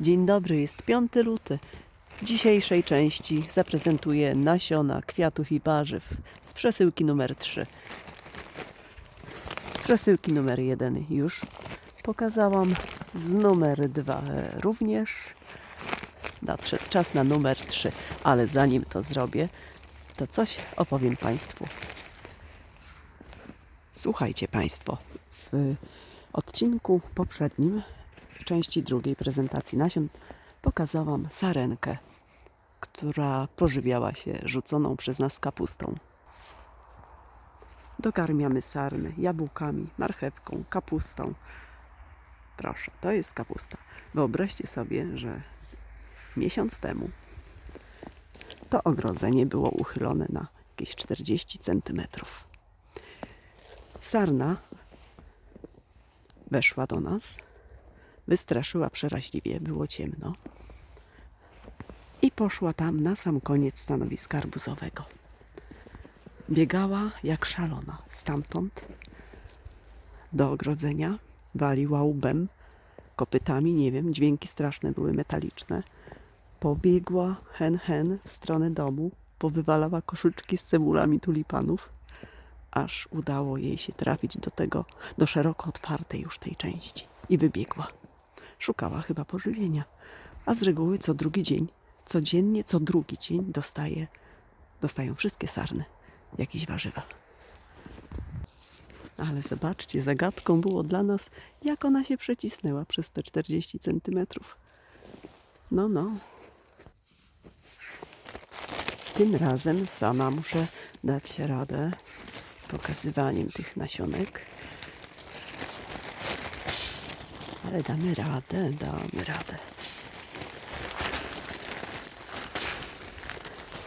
Dzień dobry, jest 5 luty. W dzisiejszej części zaprezentuję nasiona kwiatów i warzyw z przesyłki numer 3. Z przesyłki numer 1 już pokazałam, z numer 2 również. Nadszedł czas na numer 3, ale zanim to zrobię, to coś opowiem Państwu. Słuchajcie Państwo, w odcinku poprzednim, w części drugiej prezentacji nasion, pokazałam sarenkę, która pożywiała się rzuconą przez nas kapustą. Dokarmiamy sarny jabłkami, marchewką, kapustą. Proszę, to jest kapusta. Wyobraźcie sobie, że miesiąc temu to ogrodzenie było uchylone na jakieś 40 centymetrów. Sarna weszła do nas, wystraszyła przeraźliwie, było ciemno i poszła tam na sam koniec stanowiska arbuzowego. Biegała jak szalona stamtąd do ogrodzenia, waliła łbem, kopytami, nie wiem, dźwięki straszne były metaliczne. Pobiegła hen hen w stronę domu, powywalała koszyczki z cebulami tulipanów aż udało jej się trafić do tego, do szeroko otwartej już tej części i wybiegła. Szukała chyba pożywienia, a z reguły co drugi dzień, codziennie co drugi dzień dostaje, dostają wszystkie sarny jakieś warzywa. Ale zobaczcie, zagadką było dla nas, jak ona się przecisnęła przez te 40 centymetrów. No, no. Tym razem sama muszę dać radę z pokazywaniem tych nasionek. Ale damy radę, damy radę.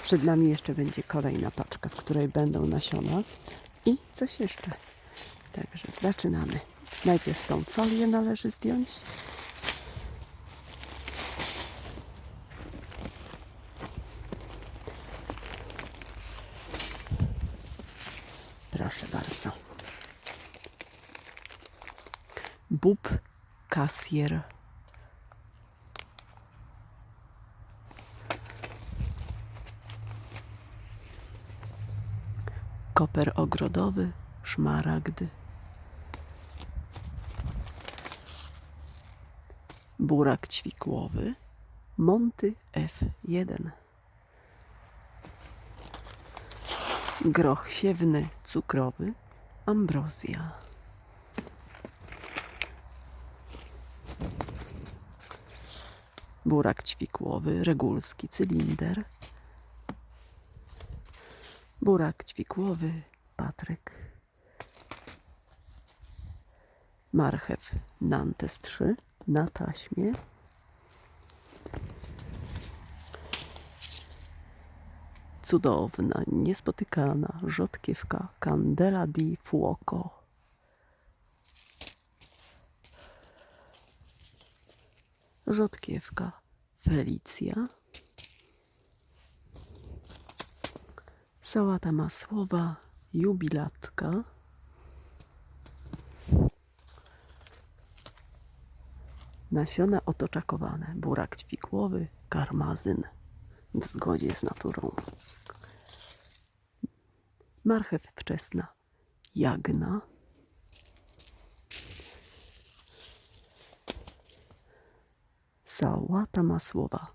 Przed nami jeszcze będzie kolejna paczka, w której będą nasiona i coś jeszcze. Także zaczynamy. Najpierw tą folię należy zdjąć. Proszę bardzo. Bób kasjer. Koper ogrodowy, szmaragdy. Burak ćwikłowy, Monty F1. Groch siewny, cukrowy, ambrozja. Burak ćwikłowy, regulski cylinder. Burak ćwikłowy, Patryk. Marchew Nantes 3 na taśmie. cudowna, niespotykana rzodkiewka Candela di Fuoco. Rzodkiewka Felicja. Sałata masłowa Jubilatka. Nasiona otoczakowane, burak ćwikłowy, karmazyn w zgodzie z naturą. Marchew wczesna, jagna. Sałata masłowa,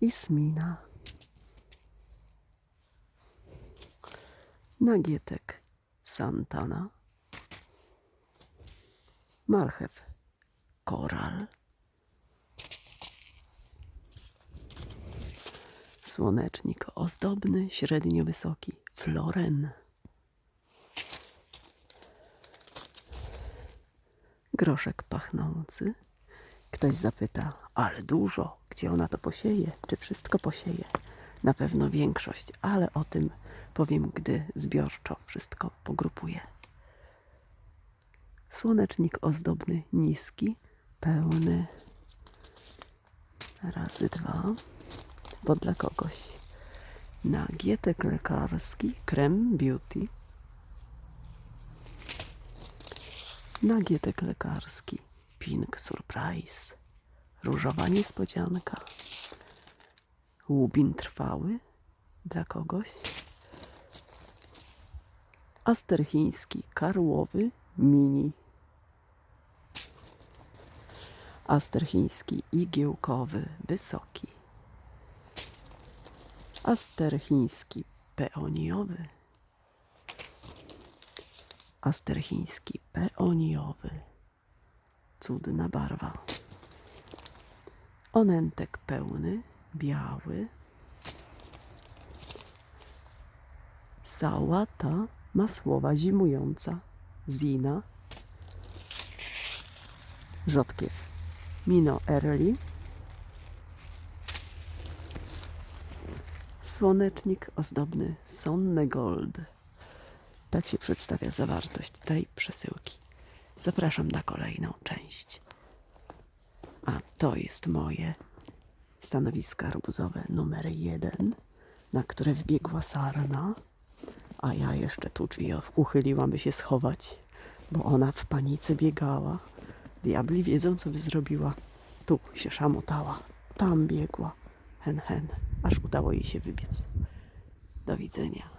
ismina. Nagietek, santana. Marchew, koral. Słonecznik ozdobny, średnio wysoki, floren. Groszek pachnący. Ktoś zapyta, ale dużo, gdzie ona to posieje? Czy wszystko posieje? Na pewno większość, ale o tym powiem, gdy zbiorczo wszystko pogrupuję. Słonecznik ozdobny, niski, pełny. Razy dwa bo dla kogoś. Nagietek lekarski, krem beauty. Nagietek lekarski, pink surprise. Różowa niespodzianka. Łubin trwały dla kogoś. Asterchiński karłowy mini. Asterchiński igiełkowy wysoki. Asterchiński peoniowy. Asterchiński peoniowy. Cudna barwa. Onentek pełny, biały. Sałata masłowa zimująca. Zina. Rzodkiew. Mino early. Słonecznik ozdobny sonne gold. Tak się przedstawia zawartość tej przesyłki. Zapraszam na kolejną część. A to jest moje stanowisko arbuzowe numer jeden, na które wbiegła sarna, a ja jeszcze tu drzwi uchyliłam, by się schować, bo ona w panice biegała. Diabli wiedzą, co by zrobiła. Tu się szamotała, tam biegła, hen hen, aż udało jej się wybiec. Do widzenia.